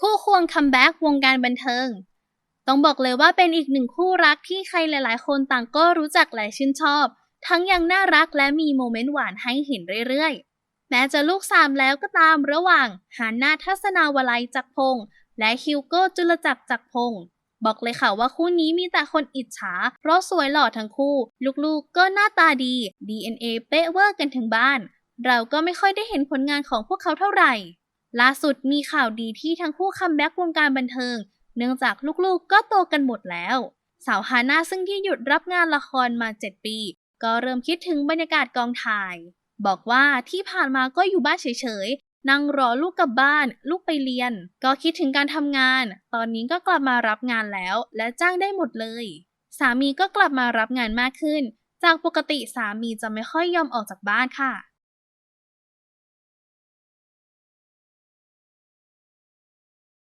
คู่ควงคัมแบ็กวงการบันเทิง ต้องบอกเลยว่าเป็นอีกหนึ่งคู่รักที่ใครหลาย ๆ คนต่างก็รู้จักและชื่นชอบ ทั้งยังน่ารักและมีโมเมนต์หวานให้เห็นเรื่อย ๆ แม้จะลูกสามแล้วก็ตามระหว่างหานาทัศนาวลัยจักพงษ์และฮิวโก้จุลจักรจักรพงษ์บอกเลยค่ะว่าคู่นี้มีแต่คนอิจฉา เพราะสวยหล่อทั้งคู่ ลูกๆก็หน้าตาดี DNA เป๊ะเวอร์กันทั้งบ้าน เราก็ไม่ค่อยได้เห็นผลงานของพวกเขาเท่าไหร่ ล่าสุดมีข่าวดีที่ทั้งคู่คัมแบ็กวงการบันเทิง เนื่องจากลูกๆก็โตกันหมดแล้ว สาวฮาน่าซึ่งที่หยุดรับงานละครมา 7 ปี ก็เริ่มคิดถึงบรรยากาศกองถ่าย บอกว่าที่ผ่านมาก็อยู่บ้านเฉยๆ นั่งรอลูกกลับบ้าน ลูกไปเรียน ก็คิดถึงการทำงาน ตอนนี้ก็กลับมารับงานแล้ว และจ้างได้หมดเลย สามีก็กลับมารับงานมากขึ้น จากปกติสามีจะไม่ค่อยยอมออกจากบ้านค่ะ